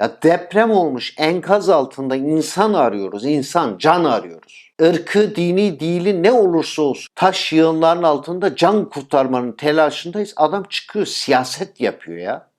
Ya deprem olmuş enkaz altında insan arıyoruz. insan, can arıyoruz. Irkı, dini, dili ne olursa olsun taş yığınların altında can kurtarmanın telaşındayız. Adam çıkıyor siyaset yapıyor ya.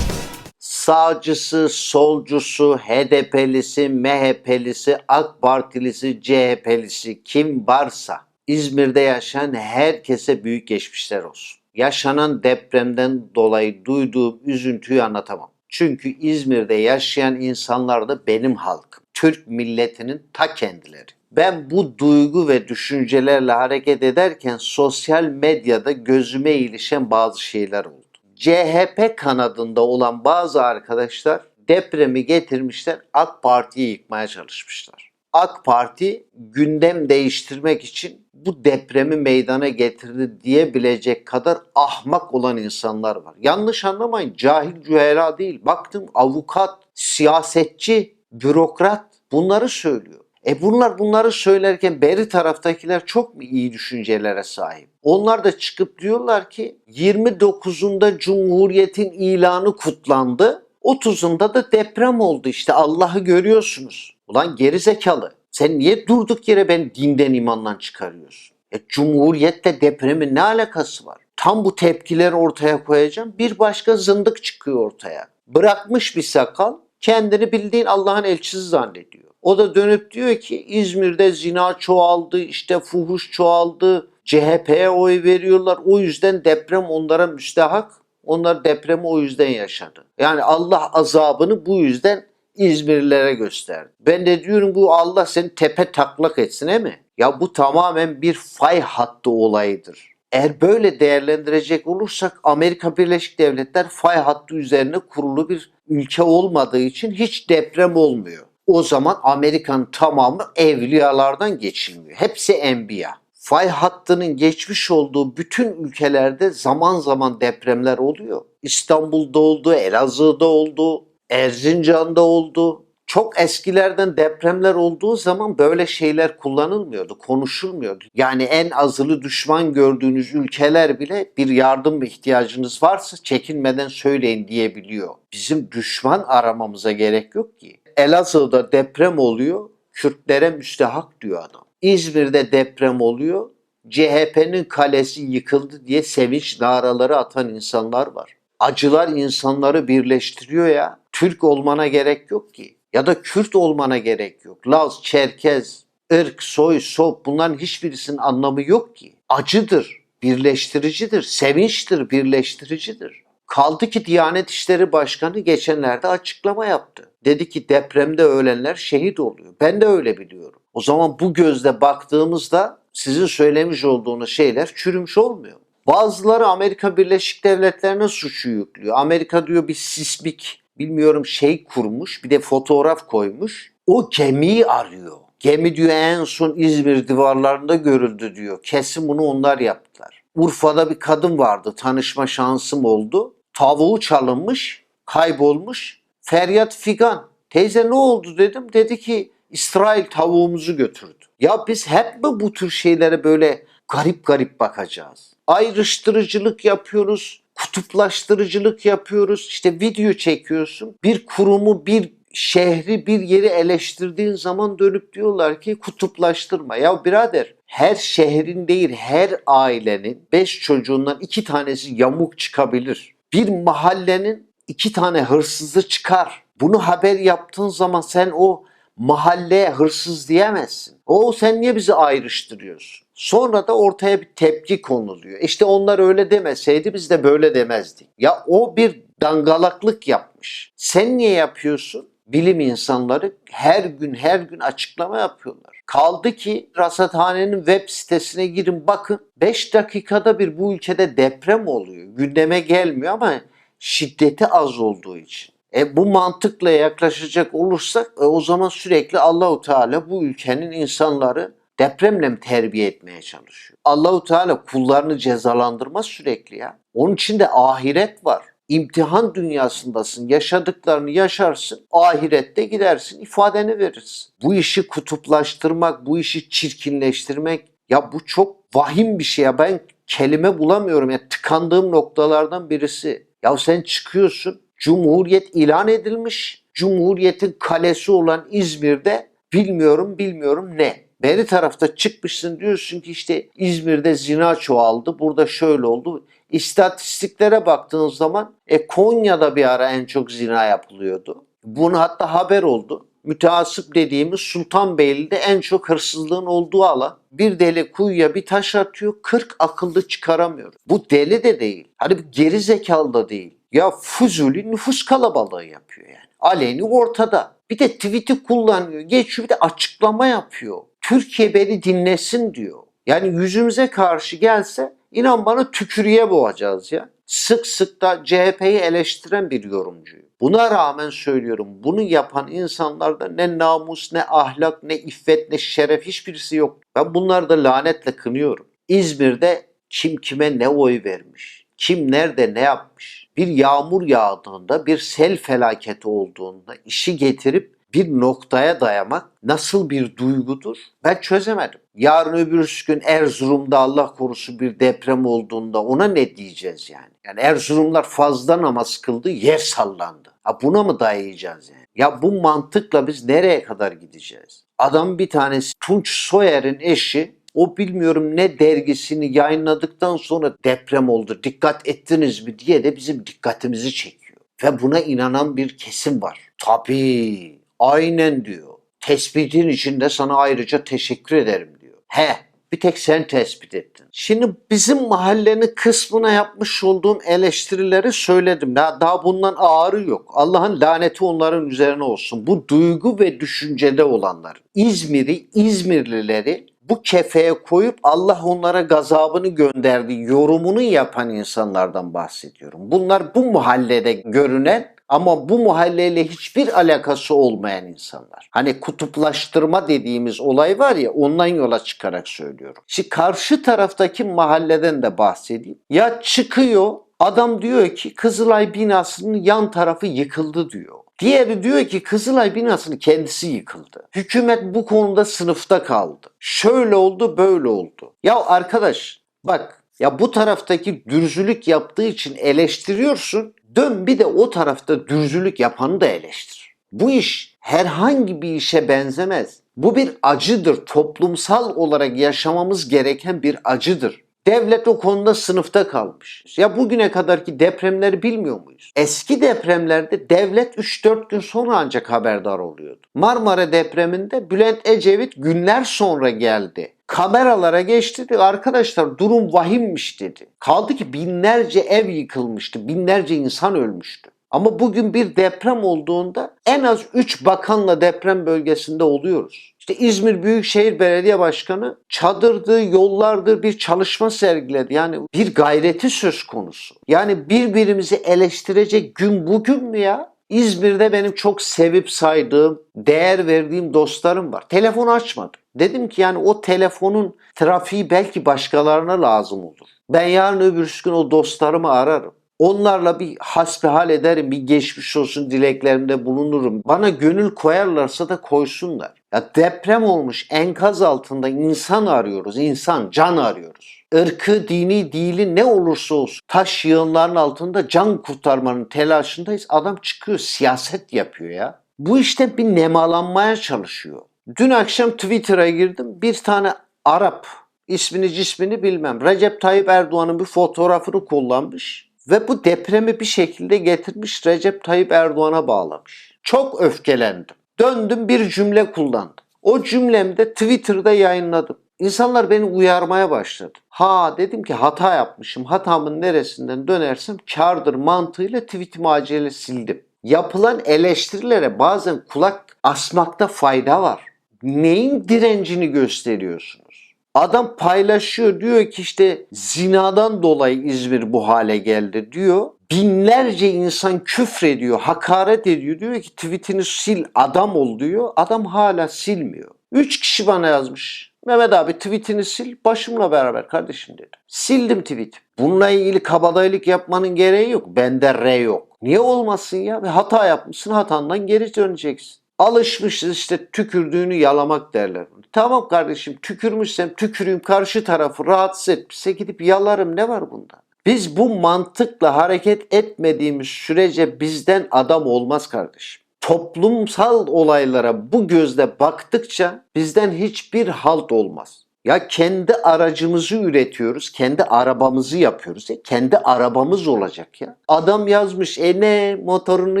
Sağcısı, solcusu, HDP'lisi, MHP'lisi, AK Partilisi, CHP'lisi kim varsa İzmir'de yaşayan herkese büyük geçmişler olsun. Yaşanan depremden dolayı duyduğum üzüntüyü anlatamam. Çünkü İzmir'de yaşayan insanlar da benim halkım. Türk milletinin ta kendileri. Ben bu duygu ve düşüncelerle hareket ederken sosyal medyada gözüme ilişen bazı şeyler oldu. CHP kanadında olan bazı arkadaşlar depremi getirmişler AK Parti'yi yıkmaya çalışmışlar. AK Parti gündem değiştirmek için bu depremi meydana getirdi diyebilecek kadar ahmak olan insanlar var. Yanlış anlamayın cahil cühela değil. Baktım avukat, siyasetçi, bürokrat bunları söylüyor. E bunlar bunları söylerken beri taraftakiler çok mu iyi düşüncelere sahip? Onlar da çıkıp diyorlar ki 29'unda Cumhuriyet'in ilanı kutlandı. 30'unda da deprem oldu işte Allah'ı görüyorsunuz. Ulan geri zekalı. Sen niye durduk yere beni dinden imandan çıkarıyorsun? E, Cumhuriyetle depremin ne alakası var? Tam bu tepkileri ortaya koyacağım. Bir başka zındık çıkıyor ortaya. Bırakmış bir sakal kendini bildiğin Allah'ın elçisi zannediyor. O da dönüp diyor ki İzmir'de zina çoğaldı, işte fuhuş çoğaldı, CHP'ye oy veriyorlar. O yüzden deprem onlara müstehak. Onlar depremi o yüzden yaşadı. Yani Allah azabını bu yüzden İzmirlilere gösterdi. Ben de diyorum bu Allah seni tepe taklak etsin he mi? Ya bu tamamen bir fay hattı olayıdır. Eğer böyle değerlendirecek olursak Amerika Birleşik Devletler fay hattı üzerine kurulu bir ülke olmadığı için hiç deprem olmuyor. O zaman Amerika'nın tamamı evliyalardan geçilmiyor. Hepsi enbiya. Fay hattının geçmiş olduğu bütün ülkelerde zaman zaman depremler oluyor. İstanbul'da oldu, Elazığ'da oldu, Erzincan'da oldu. Çok eskilerden depremler olduğu zaman böyle şeyler kullanılmıyordu, konuşulmuyordu. Yani en azılı düşman gördüğünüz ülkeler bile bir yardım ihtiyacınız varsa çekinmeden söyleyin diyebiliyor. Bizim düşman aramamıza gerek yok ki. Elazığ'da deprem oluyor, Kürtlere müstehak diyor adam. İzmir'de deprem oluyor, CHP'nin kalesi yıkıldı diye sevinç naraları atan insanlar var. Acılar insanları birleştiriyor ya. Türk olmana gerek yok ki. Ya da Kürt olmana gerek yok. Laz, Çerkez, ırk, soy, sop bunların hiçbirisinin anlamı yok ki. Acıdır, birleştiricidir, sevinçtir, birleştiricidir. Kaldı ki Diyanet İşleri Başkanı geçenlerde açıklama yaptı. Dedi ki depremde ölenler şehit oluyor. Ben de öyle biliyorum. O zaman bu gözle baktığımızda sizin söylemiş olduğunuz şeyler çürümüş olmuyor. Bazıları Amerika Birleşik Devletleri'ne suçu yüklüyor. Amerika diyor bir sismik bilmiyorum şey kurmuş bir de fotoğraf koymuş. O gemiyi arıyor. Gemi diyor en son İzmir divarlarında görüldü diyor. Kesin bunu onlar yaptılar. Urfa'da bir kadın vardı. Tanışma şansım oldu. Tavuğu çalınmış, kaybolmuş. Feryat figan. Teyze ne oldu dedim. Dedi ki İsrail tavuğumuzu götürdü. Ya biz hep mi bu tür şeylere böyle garip garip bakacağız? Ayrıştırıcılık yapıyoruz, kutuplaştırıcılık yapıyoruz. İşte video çekiyorsun. Bir kurumu, bir şehri, bir yeri eleştirdiğin zaman dönüp diyorlar ki kutuplaştırma. Ya birader her şehrin değil her ailenin beş çocuğundan iki tanesi yamuk çıkabilir. Bir mahallenin iki tane hırsızı çıkar. Bunu haber yaptığın zaman sen o mahalleye hırsız diyemezsin. O sen niye bizi ayrıştırıyorsun? Sonra da ortaya bir tepki konuluyor. İşte onlar öyle demeseydi biz de böyle demezdik. Ya o bir dangalaklık yapmış. Sen niye yapıyorsun? Bilim insanları her gün her gün açıklama yapıyorlar. Kaldı ki rasathanenin web sitesine girin bakın 5 dakikada bir bu ülkede deprem oluyor. Gündeme gelmiyor ama şiddeti az olduğu için. E bu mantıkla yaklaşacak olursak e, o zaman sürekli Allahu Teala bu ülkenin insanları depremle terbiye etmeye çalışıyor? Allahu Teala kullarını cezalandırmaz sürekli ya. Onun için de ahiret var. İmtihan dünyasındasın. Yaşadıklarını yaşarsın. Ahirette gidersin. ifadeni verirsin. Bu işi kutuplaştırmak, bu işi çirkinleştirmek ya bu çok vahim bir şey ya. Ben kelime bulamıyorum. Ya tıkandığım noktalardan birisi. Ya sen çıkıyorsun Cumhuriyet ilan edilmiş. Cumhuriyetin kalesi olan İzmir'de bilmiyorum bilmiyorum ne. Beri tarafta çıkmışsın diyorsun ki işte İzmir'de zina çoğaldı. Burada şöyle oldu. İstatistiklere baktığın zaman e, Konya'da bir ara en çok zina yapılıyordu. Bunu hatta haber oldu. Müteasip dediğimiz Sultanbeyli'de en çok hırsızlığın olduğu alan. Bir deli kuyuya bir taş atıyor 40 akıllı çıkaramıyor. Bu deli de değil. Hani geri zekalı da değil. Ya Fuzuli nüfus kalabalığı yapıyor yani. Aleni ortada. Bir de tweet'i kullanıyor. Geçiyor bir de açıklama yapıyor. Türkiye beni dinlesin diyor. Yani yüzümüze karşı gelse inan bana tükürüğe boğacağız ya. Sık sık da CHP'yi eleştiren bir yorumcuyum. Buna rağmen söylüyorum bunu yapan insanlarda ne namus, ne ahlak, ne iffet, ne şeref hiçbirisi yok. Ben bunları da lanetle kınıyorum. İzmir'de kim kime ne oy vermiş, kim nerede ne yapmış. Bir yağmur yağdığında, bir sel felaketi olduğunda işi getirip bir noktaya dayamak nasıl bir duygudur? Ben çözemedim. Yarın öbür gün Erzurum'da Allah korusun bir deprem olduğunda ona ne diyeceğiz yani? Yani Erzurumlar fazla namaz kıldı, yer sallandı. Ha buna mı dayayacağız yani? Ya bu mantıkla biz nereye kadar gideceğiz? Adam bir tanesi Tunç Soyer'in eşi o bilmiyorum ne dergisini yayınladıktan sonra deprem oldu dikkat ettiniz mi diye de bizim dikkatimizi çekiyor. Ve buna inanan bir kesim var. Tabii aynen diyor. Tespitin içinde sana ayrıca teşekkür ederim diyor. He bir tek sen tespit ettin. Şimdi bizim mahallenin kısmına yapmış olduğum eleştirileri söyledim. Daha, daha bundan ağrı yok. Allah'ın laneti onların üzerine olsun. Bu duygu ve düşüncede olanlar. İzmir'i, İzmirlileri bu kefeye koyup Allah onlara gazabını gönderdi yorumunu yapan insanlardan bahsediyorum. Bunlar bu mahallede görünen ama bu mahalleyle hiçbir alakası olmayan insanlar. Hani kutuplaştırma dediğimiz olay var ya ondan yola çıkarak söylüyorum. Şimdi karşı taraftaki mahalleden de bahsedeyim. Ya çıkıyor adam diyor ki Kızılay binasının yan tarafı yıkıldı diyor. Diğeri diyor ki Kızılay binasının kendisi yıkıldı. Hükümet bu konuda sınıfta kaldı. Şöyle oldu böyle oldu. Ya arkadaş bak ya bu taraftaki dürzülük yaptığı için eleştiriyorsun. Dön bir de o tarafta dürzülük yapanı da eleştir. Bu iş herhangi bir işe benzemez. Bu bir acıdır. Toplumsal olarak yaşamamız gereken bir acıdır. Devlet o konuda sınıfta kalmış. Ya bugüne kadarki depremleri bilmiyor muyuz? Eski depremlerde devlet 3-4 gün sonra ancak haberdar oluyordu. Marmara depreminde Bülent Ecevit günler sonra geldi. Kameralara geçti dedi arkadaşlar durum vahimmiş dedi. Kaldı ki binlerce ev yıkılmıştı, binlerce insan ölmüştü. Ama bugün bir deprem olduğunda en az 3 bakanla deprem bölgesinde oluyoruz. İşte İzmir Büyükşehir Belediye Başkanı çadırdı, yollardır bir çalışma sergiledi. Yani bir gayreti söz konusu. Yani birbirimizi eleştirecek gün bugün mü ya? İzmir'de benim çok sevip saydığım, değer verdiğim dostlarım var. Telefon açmadım. Dedim ki yani o telefonun trafiği belki başkalarına lazım olur. Ben yarın öbür gün o dostlarımı ararım. Onlarla bir hasbihal ederim, bir geçmiş olsun dileklerimde bulunurum. Bana gönül koyarlarsa da koysunlar. Ya deprem olmuş enkaz altında insan arıyoruz, insan, can arıyoruz. Irkı, dini, dili ne olursa olsun taş yığınların altında can kurtarmanın telaşındayız. Adam çıkıyor siyaset yapıyor ya. Bu işte bir nemalanmaya çalışıyor. Dün akşam Twitter'a girdim. Bir tane Arap ismini cismini bilmem. Recep Tayyip Erdoğan'ın bir fotoğrafını kullanmış. Ve bu depremi bir şekilde getirmiş Recep Tayyip Erdoğan'a bağlamış. Çok öfkelendim. Döndüm bir cümle kullandım. O cümlemde Twitter'da yayınladım. İnsanlar beni uyarmaya başladı. Ha dedim ki hata yapmışım. Hatamın neresinden dönersem kardır mantığıyla tweetimi acele sildim. Yapılan eleştirilere bazen kulak asmakta fayda var. Neyin direncini gösteriyorsunuz? Adam paylaşıyor diyor ki işte zinadan dolayı İzmir bu hale geldi diyor. Binlerce insan küfrediyor, hakaret ediyor. Diyor ki tweetini sil adam ol diyor. Adam hala silmiyor. Üç kişi bana yazmış. Mehmet abi tweetini sil başımla beraber kardeşim dedi. Sildim tweet. Bununla ilgili kabadayılık yapmanın gereği yok. Bende R yok. Niye olmasın ya? Ve hata yapmışsın hatandan geri döneceksin. Alışmışız işte tükürdüğünü yalamak derler. Tamam kardeşim tükürmüşsem tüküreyim karşı tarafı rahatsız etmişse gidip yalarım ne var bunda? Biz bu mantıkla hareket etmediğimiz sürece bizden adam olmaz kardeşim. Toplumsal olaylara bu gözle baktıkça bizden hiçbir halt olmaz. Ya kendi aracımızı üretiyoruz, kendi arabamızı yapıyoruz. Ya kendi arabamız olacak ya. Adam yazmış, e ne motorunu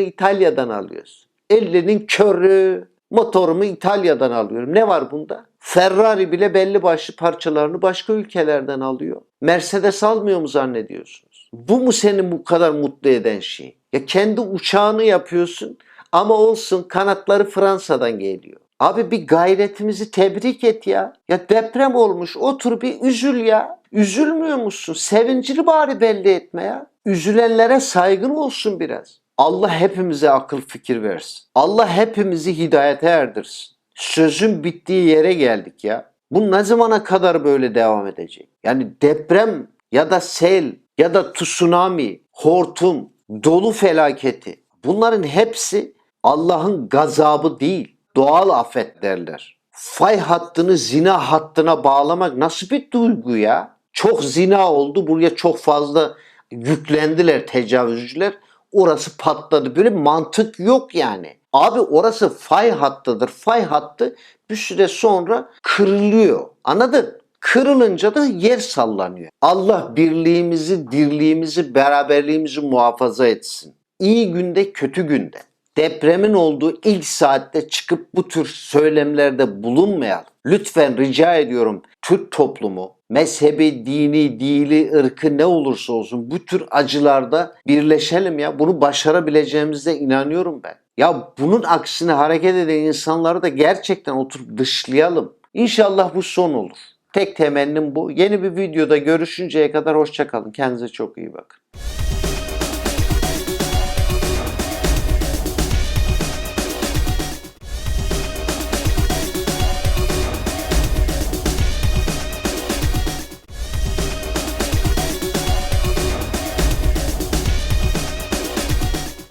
İtalya'dan alıyoruz. Elinin körü, motorumu İtalya'dan alıyorum. Ne var bunda? Ferrari bile belli başlı parçalarını başka ülkelerden alıyor. Mercedes almıyor mu zannediyorsunuz? Bu mu seni bu kadar mutlu eden şey? Ya kendi uçağını yapıyorsun ama olsun kanatları Fransa'dan geliyor. Abi bir gayretimizi tebrik et ya. Ya deprem olmuş otur bir üzül ya. Üzülmüyor musun? Sevincini bari belli etme ya. Üzülenlere saygın olsun biraz. Allah hepimize akıl fikir versin. Allah hepimizi hidayete erdirsin. Sözün bittiği yere geldik ya. Bu ne zamana kadar böyle devam edecek? Yani deprem ya da sel ya da tsunami, hortum, dolu felaketi bunların hepsi Allah'ın gazabı değil, doğal afet derler. Fay hattını zina hattına bağlamak nasıl bir duygu ya? Çok zina oldu, buraya çok fazla yüklendiler tecavüzcüler. Orası patladı. Böyle mantık yok yani. Abi orası fay hattıdır. Fay hattı bir süre sonra kırılıyor. Anladın? Kırılınca da yer sallanıyor. Allah birliğimizi, dirliğimizi, beraberliğimizi muhafaza etsin. İyi günde, kötü günde. Depremin olduğu ilk saatte çıkıp bu tür söylemlerde bulunmayalım. Lütfen rica ediyorum Türk toplumu, mezhebi, dini, dili, ırkı ne olursa olsun bu tür acılarda birleşelim ya. Bunu başarabileceğimize inanıyorum ben. Ya bunun aksine hareket eden insanları da gerçekten oturup dışlayalım. İnşallah bu son olur. Tek temennim bu. Yeni bir videoda görüşünceye kadar hoşçakalın. Kendinize çok iyi bakın.